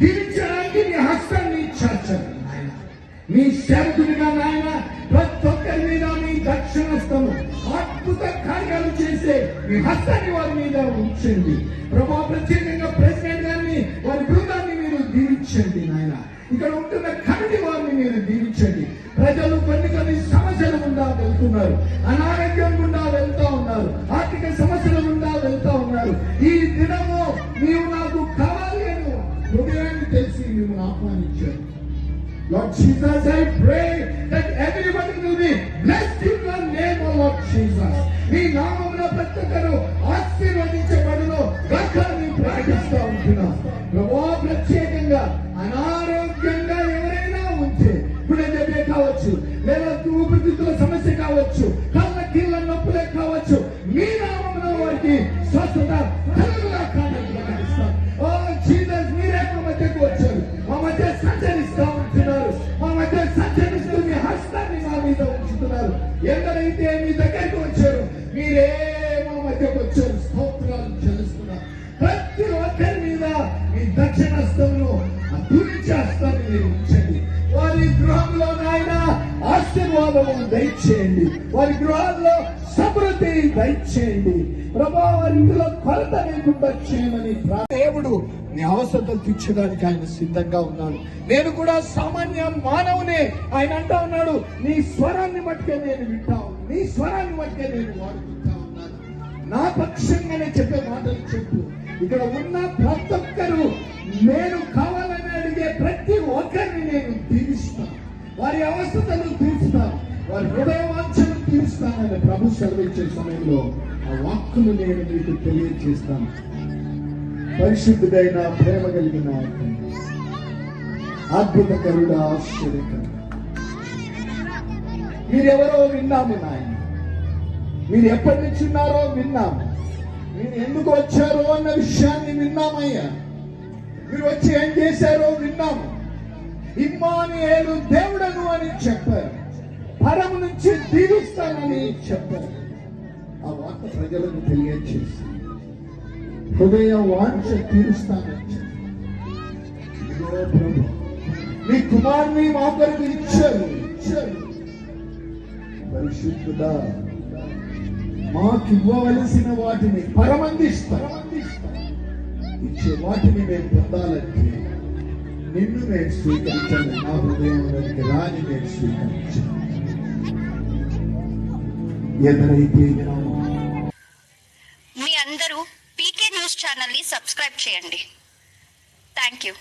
దీవించడానికి నీ హస్తాన్ని ఇచ్చాచండి నాయన మీ సేవకుడిగా నాయన ప్రతి ఒక్కరి మీద మీ దక్షిణస్తము అద్భుత కార్యాలు చేసే మీ హస్తాన్ని వారి మీద ఉంచండి. ప్రభా ప్రత్యేకంగా ప్రెసిడెంట్ గారిని వారి బృందాన్ని మీరు దీవించండి నాయన. ఇక్కడ ఉంటున్న కమిటీ వారిని మీరు దీవించండి. ప్రజలు కొన్ని కొన్ని సమస్యలు గుండా వెళ్తున్నారు. అనారోగ్యం గుండా వెళ్తా ఉన్నారు. ఆర్థిక సమస్యల గుండా వెళ్తా ఉన్నారు. ఈ దినము నీవు నా Lord Jesus, I pray that everybody will be blessed in your name, O Lord Jesus. నీ నామమున ప్రత్యేకను ఒక్కరు ఆశీర్వదించబడును. గాకాన్ని ప్రకటిస్తూ ఉంటున్నా. ప్రభా ప్రత్యేకంగా అనారోగ్యంగా ఎవరైనా ఉంటే ఇప్పుడు గుండె కావచ్చు లేదా ఊపిరితిత్తుల సమస్య కావచ్చు కళ్ళ కీళ్ళ నొప్పులే కావచ్చు మీ నామమున వారికి స్వస్థత ఎందరైతే మీ దగ్గరికి వచ్చారు మీరే మా మధ్యకు వచ్చారు. స్తోత్రాలు చెల్లిస్తున్నారు ప్రతి ఒక్కరి మీద మీ దక్షిణ హస్తంలో అభివృద్ధి హస్తాన్ని మీరు ఉంచండి. వారి గృహంలోనా ఆశీర్వాదము దయచేయండి. వారి గృహాల్లో సమృద్ధి దయచేయండి. ప్రభా వారి ఇంట్లో కొరత లేకుండా చేయమని దేవుడు నీ అవసరతలు తీర్చడానికి ఆయన సిద్ధంగా ఉన్నాడు. నేను కూడా సామాన్య మానవునే ఆయన అంటా ఉన్నాడు నీ స్వరాన్ని బట్టే నేను వింటాను నీ స్వరాన్ని బట్టే నేను వాడుకుంటా ఉన్నాను నా పక్షంగానే చెప్పే మాటలు చెప్పు. ఇక్కడ ఉన్న ప్రతి ఒక్కరు నేను కావాలని అడిగే ప్రతి ఒక్కరిని నేను వారి అవస్థతలు తీర్చుతాను వారి హృదయ వాంఛలు తీరుస్తానని ప్రభు సెలవిచ్చే సమయంలో ఆ వాక్కులు నేను మీకు తెలియజేస్తాను. పరిశుద్ధుడైన ప్రేమ కలిగిన తండ్రి, అద్భుతకరుడ ఆశ్చర్యకరు మీరెవరో విన్నాము నాయన. మీరు ఎప్పటి నుంచి ఉన్నారో విన్నాము. మీరు ఎందుకు వచ్చారో అన్న విషయాన్ని విన్నామయ్యా. మీరు వచ్చి ఏం చేశారో విన్నాము. ఇమ్మానుయేలు దేవుడను అని చెప్పారు. పరము నుంచి దీవిస్తానని చెప్పారు. ఆ వార్త ప్రజలకు తెలియచేసి హృదయ వాంఛ తీరుస్తానని చెప్పారు. నీ మీ కుమారుని మా కొరకు ఇచ్చారు. ఇచ్చారు. పరిశుద్ధుడా మాకు ఇవ్వవలసిన వాటిని పరమందిస్తా. ఇచ్చే వాటిని మేము పొందాలంటే నిన్ను నేను స్వీకరించాను నా హృదయంలోనికి రాని నేను స్వీకరించాను. ఎదురైతే మీ అందరూ పీకే న్యూస్ ఛానల్ని సబ్స్క్రైబ్ చేయండి. Thank you.